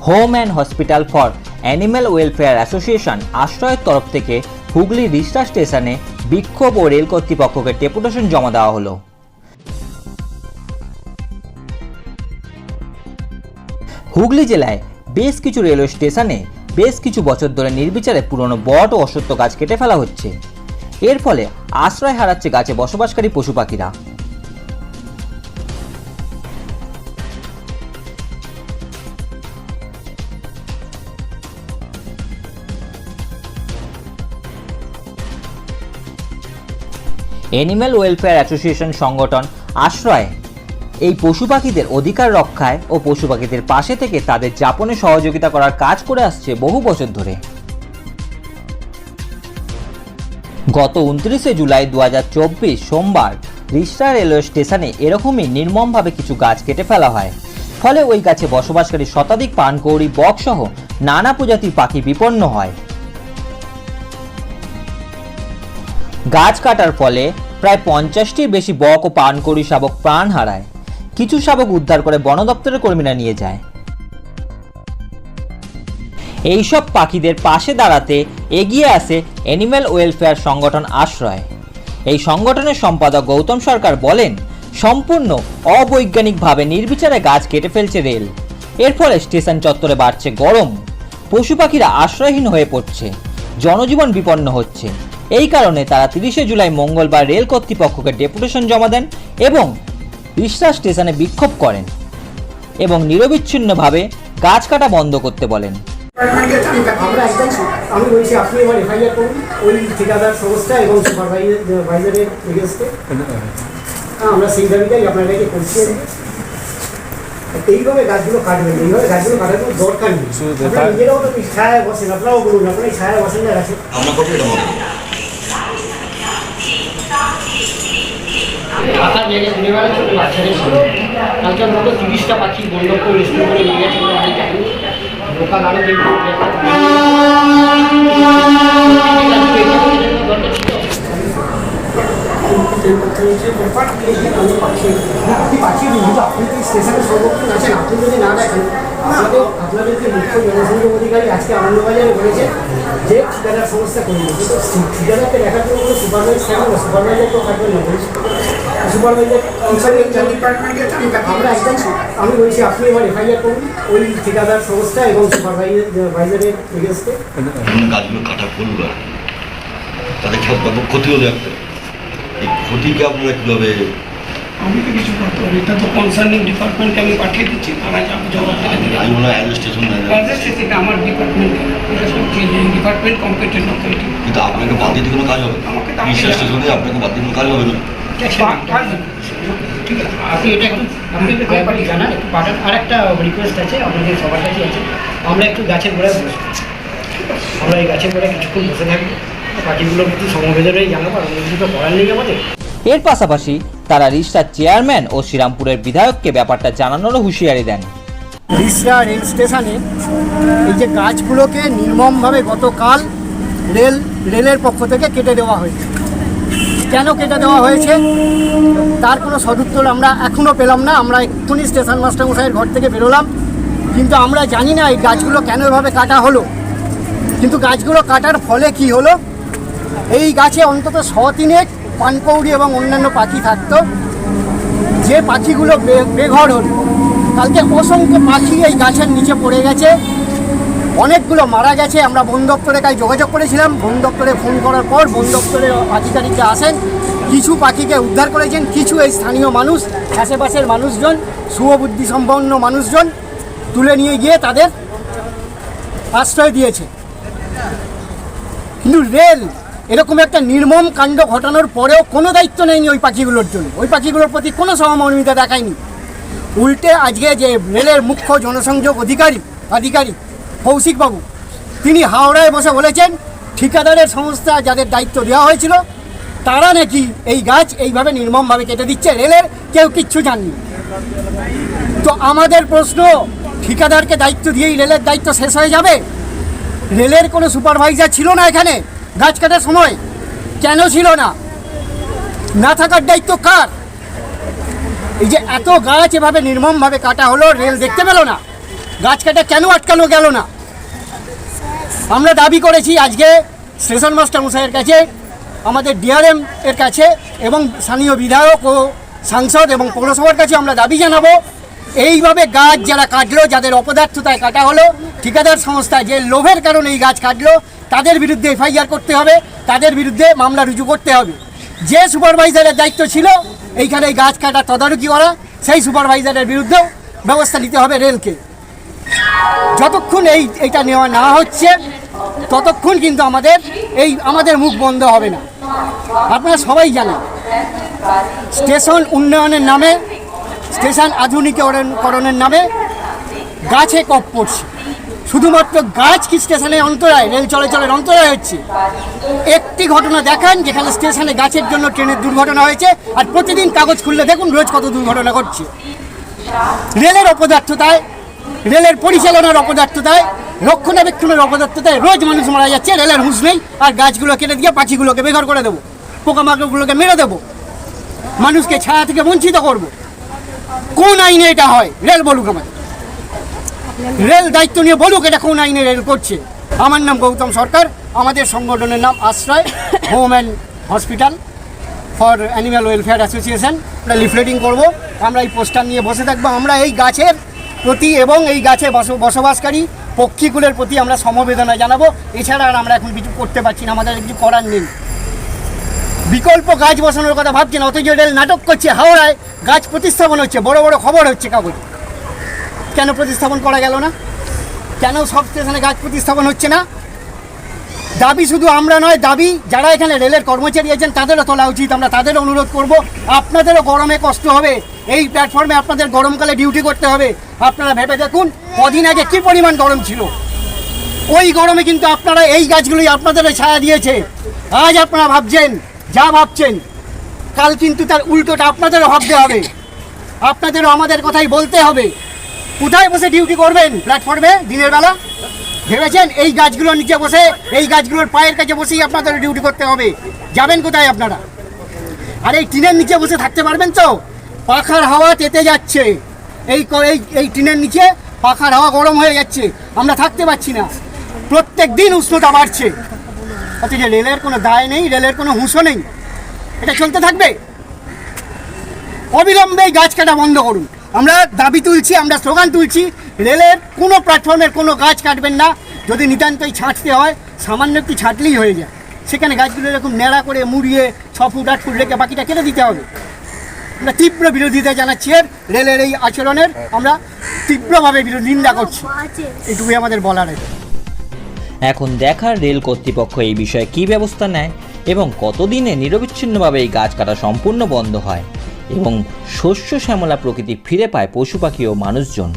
Home and hospital for animal welfare association আশ্রয়ের তরফ থেকে হুগলি রিস্টা স্টেশনে বিক্ষোভ ও রেল কর্তৃপক্ষকে ডেপুটেশন জমা দেওয়া হলো। হুগলি জেলায় বেশ কিছু রেলওয়ে স্টেশনে বেশ কিছু বছর ধরে নির্বিচারে পুরনো বট ও অসত্য গাছ কেটে ফেলা হচ্ছে। এর ফলে আশ্রয় হারাচ্ছে গাছে বসবাসকারী পশু পাখিরা অ্যানিম্যাল ওয়েলফেয়ার অ্যাসোসিয়েশন সংগঠন আশ্রয়। এই পশু পাখিদের অধিকার রক্ষায় ও পশু পাখিদের পাশে থেকে তাদের যাপনে সহযোগিতা করার কাজ করে আসছে বহু বছর ধরে। গত উনত্রিশে জুলাই দু হাজার চব্বিশ সোমবার রিষ্টা রেলওয়ে স্টেশনে এরকমই নির্মমভাবে কিছু গাছ কেটে ফেলা হয়। ফলে ওই গাছে বসবাসকারী শতাধিক পানকৌড়ি বক সহ নানা প্রজাতির পাখি বিপন্ন হয়। গাছ কাটার ফলে প্রায় পঞ্চাশটির বেশি বক ও পানকড়ি শাবক প্রাণ হারায়। কিছু শাবক উদ্ধার করে বন দপ্তরের কর্মীরা নিয়ে যায়। এইসব পাখিদের পাশে দাঁড়াতে এগিয়ে আসে অ্যানিম্যাল ওয়েলফেয়ার সংগঠন আশ্রয়। এই সংগঠনের সম্পাদক গৌতম সরকার বলেন, সম্পূর্ণ অবৈজ্ঞানিকভাবে নির্বিচারে গাছ কেটে ফেলছে রেল। এর ফলে স্টেশন চত্বরে বাড়ছে গরম। পশু পাখিরা আশ্রয়হীন হয়ে পড়ছে। জনজীবন বিপন্ন হচ্ছে। এই কারণে তারা তিরিশে জুলাই মঙ্গলবার রেল কর্তৃপক্ষকে ডেপুটেশন জমা দেন এবং রিষ্টা স্টেশনে বিক্ষোভ করেন এবং নিরবিচ্ছিন্নভাবে গাছ কাটা বন্ধ করতে বলেন। এটা হবে ঘুরে বেড়াচ্ছে ওই বাচ্চাদের সঙ্গে। কালকে মতো তিরিশটা পাখি বন্ধ করে রেস্টুর করে নিয়ে গেছে বলে আমি জানি। লোকাল আরও দেখব দরকার পাখি পাখি কিন্তু আপনি কি স্টেশনে সর্বক্ষণ আছেন আপনি যদি না দেখেন আপনাদের আপনাদের যে মুখ্য জনসংযোগ অধিকারী আজকে আনন্দবাজারে বলেছে যে ঠিকাদার সংস্থা করবে কিন্তু ঠিকাদারকে দেখার জন্য কোনো সুপারভাইজ সুপারভাইজার তো থাকবে না সুপারভাইজার আমরা একদম আমি বলছি আপনি এবার এফআইআর করুন। ওই ঠিকাদার সংস্থা এবং সুপারভাইজারের গাছগুলো কাটা আর তাদের খেয়াল ব্যাপক ক্ষতি হলো একটা এই ক্ষতিকে আপনারা কীভাবে আমি তো কিছু করতে পারি এটা তো কনসার্নিং ডিপার্টমেন্টকে আমি পাঠিয়ে দিচ্ছি। তারা যা জবাব আমি মনে হয় আমার ডিপার্টমেন্ট ডিপার্টমেন্ট কম্পিটেন্ট অথরিটি কিন্তু আপনাকে বাদ দিতে কোনো কাজ হবে আমাকে বিশ্বাস স্টেশনে আপনাকে বাদ দিতে কোনো কাজ হবে না। আমরা একটু গাছের গোড়ায় বসবো আমরা এই গাছের গোড়ায় কিছুক্ষণ বসে থাকব একটু জানাব করার নেই আমাদের এর পাশাপাশি তারা রিষ্টার চেয়ারম্যান ও শ্রীরামপুরের বিধায়ককে ব্যাপারটা জানানোরও হুঁশিয়ারি দেন। রিসরা রেল স্টেশনে এই যে গাছগুলোকে নির্মমভাবে গতকাল রেল, রেলের পক্ষ থেকে কেটে দেওয়া হয়েছে। কেন কেটে দেওয়া হয়েছে? তার কোনো সদুত্তর আমরা এখনও পেলাম না। আমরা এক্ষুনি স্টেশন মাস্টারমশাইয়ের ঘর থেকে বেরোলাম। কিন্তু আমরা জানি না এই গাছগুলো কেন এভাবে কাটা হলো। কিন্তু গাছগুলো কাটার ফলে কি হলো? এই গাছে অন্তত শ পানকৌড়ি এবং অন্যান্য পাখি থাকতো। যে পাখিগুলো বেঘর হলো। কালকে অসংখ্য পাখি এই গাছের নিচে পড়ে গেছে। অনেকগুলো মারা গেছে। আমরা বন দপ্তরে কাল যোগাযোগ করেছিলাম। বন দপ্তরে ফোন করার পর বন দপ্তরের আধিকারিকরা আসেন। কিছু পাখিকে উদ্ধার করেছেন। কিছু এই স্থানীয় মানুষ, আশেপাশের মানুষজন শুভবুদ্ধি সম্পন্ন মানুষজন তুলে নিয়ে গিয়ে তাদের আশ্রয় দিয়েছে। কিন্তু রেল এরকম একটা নির্মম কাণ্ড ঘটানোর পরেও কোনো দায়িত্ব নেয়নি ওই পাখিগুলোর জন্য। ওই পাখিগুলোর প্রতি কোনো সহমর্মিতা দেখায়নি। উল্টে আজকে যে রেলের মুখ্য জনসংযোগ অধিকারী, আধিকারিক কৌশিকবাবু, তিনি হাওড়ায় বসে বলেছেন, ঠিকাদারের সংস্থা যাদের দায়িত্ব দেওয়া হয়েছিল, তারা নাকি এই গাছ এইভাবে নির্মমভাবে কেটে দিচ্ছে, রেলের কেউ কিচ্ছু জাননি। তো আমাদের প্রশ্ন, ঠিকাদারকে দায়িত্ব দিয়েই রেলের দায়িত্ব শেষ হয়ে যাবে? রেলের কোনো সুপারভাইজার ছিল না এখানে গাছ কাটার সময়? কেন ছিল না? না থাকার দায়িত্ব কার? এই যে এত গাছ এভাবে নির্মমভাবে কাটা হলো, রেল দেখতে পেল না। গাছ কাটা কেন আটকানো গেল না? আমরা দাবি করেছি আজকে স্টেশন মাস্টার মশাইয়ের কাছে, আমাদের ডিআরএম এর কাছে এবং স্থানীয় বিধায়ক ও সাংসদ এবং পৌরসভার কাছে আমরা দাবি জানাব। এইভাবে গাছ যারা কাটলো, যাদের অপদার্থতায় কাটা হলো, ঠিকাদার সংস্থা যে লোভের কারণে এই গাছ কাটলো, তাদের বিরুদ্ধে এফআইআর করতে হবে, তাদের বিরুদ্ধে মামলা রুজু করতে হবে। যে সুপারভাইজারের দায়িত্ব ছিল এইখানে এই গাছ কাটা তদারকি করা, সেই সুপারভাইজারের বিরুদ্ধেও ব্যবস্থা নিতে হবে রেলকে। যতক্ষণ এই এটা নেওয়া না হচ্ছে, ততক্ষণ কিন্তু আমাদের এই, আমাদের মুখ বন্ধ হবে না। আপনারা সবাই জানেন, স্টেশন উন্নয়নের নামে, স্টেশন আধুনিকরণের নামে গাছে কপ পড়ছে। শুধুমাত্র গাছ কি স্টেশনে অন্তরায়, রেল চলাচলের অন্তরায় হচ্ছে? একটি ঘটনা দেখান যেখানে স্টেশনে গাছের জন্য ট্রেনের দুর্ঘটনা হয়েছে, আর প্রতিদিন কাগজ খুললে দেখুন রোজ কত দুর্ঘটনা ঘটছে। রেলের অপদার্থতায় রেলের পরিচালনার অপদার্থতায়, রক্ষণাবেক্ষণের অপদার্থতায় রোজ মানুষ মারা যাচ্ছে, রেলের হুঁশ নেই, আর গাছগুলো কেটে দিয়ে পাখিগুলোকে বেঘর করে দেবো, পোকামাকড়গুলোকে মেরে দেবো, মানুষকে ছায়া থেকে বঞ্চিত করব। কোন আইনে এটা হয়? রেল বলুক আমাদের রেল দায়িত্ব নিয়ে বলুক এটা কোন আইনে রেল করছে। আমার নাম গৌতম সরকার, আমাদের সংগঠনের নাম Ashray home and hospital for animal welfare association. আমরা লিফলেটিং করব, আমরা এই পোস্টার নিয়ে বসে থাকব, আমরা এই গাছের প্রতি এবং এই গাছে বস- বসবাসকারী পক্ষীকুলের প্রতি আমরা সমবেদনা জানাব। এছাড়া আর আমরা এখন কিছু করতে পারছি না, আমাদের কিছু করার নেই। বিকল্প গাছ বসানোর কথা ভাবছেন, অথচ রেল নাটক করছে, হাওড়ায় গাছ প্রতিস্থাপন হচ্ছে, বড় বড় খবর হচ্ছে কাগজ। কেন প্রতিস্থাপন করা গেল না? কেন সব স্টেশনে গাছ প্রতিস্থাপন হচ্ছে না? দাবি শুধু আমরা নয়, দাবি যারা এখানে রেলের কর্মচারী আছেন, তাদেরও তোলা উচিত, আমরা তাদেরও অনুরোধ করব, আপনাদেরও গরমে কষ্ট হবে। এই প্ল্যাটফর্মে আপনাদের গরমকালে ডিউটি করতে হবে। আপনারা ভেবে দেখুন, কদিন আগে কী পরিমাণ গরম ছিল। ওই গরমে কিন্তু আপনারা এই গাছগুলোই আপনাদের ছায়া দিয়েছে। আজ আপনারা ভাবছেন, যা ভাবছেন, কাল কিন্তু তার উল্টোটা আপনাদেরও ভাবতে হবে। আপনাদেরও আমাদের কথাই বলতে হবে। কোথায় বসে ডিউটি করবেন? প্ল্যাটফর্মে? দিনের বেলা? ভেবেছেন এই গাছগুলোর নিচে বসে, এই গাছগুলোর পায়ের কাছে বসেই আপনাদের ডিউটি করতে হবে। যাবেন কোথায় আপনারা? আর এই টিনের নিচে বসে থাকতে পারবেন তো? পাখার হাওয়া তেতে যাচ্ছে। এই এই টিনের নিচে পাখার হাওয়া গরম হয়ে যাচ্ছে। আমরা থাকতে পারছি না। প্রত্যেক দিন উষ্ণতা বাড়ছে। অথচ রেলের কোনো দায় নেই, রেলের কোনো হুঁশো নেই। এটা চলতে থাকবে? অবিলম্বে গাছ কাটা বন্ধ করুন। আমরা দাবি তুলছি, আমরা স্লোগান তুলছি, রেলের কোনো প্ল্যাটফর্মের কোনো গাছ কাটবেন না। যদি নিতান্তই ছাঁটতে হয়, সামান্য একটু ছাঁটলেই হয়ে যায়। সেখানে গাছগুলো এরকম ন্যাড়া করে মুড়িয়ে ছ ফুট, আট ফুট রেখে বাকিটা কেটে দিতে হবে। আমরা তীব্র বিরোধিতা জানাচ্ছি এর রেলের এই আচরণের। আমরা তীব্রভাবে নিন্দা করছি। এটুকুই আমাদের বলার এখন দেখার রেল কর্তৃপক্ষ এই বিষয়ে কি ব্যবস্থা নেয় এবং কতদিনে নিরবিচ্ছিন্নভাবে এই গাছ কাটা সম্পূর্ণ বন্ধ হয় এবং শস্য শ্যামলা প্রকৃতি ফিরে পায় পশু পাখি ও মানুষজন?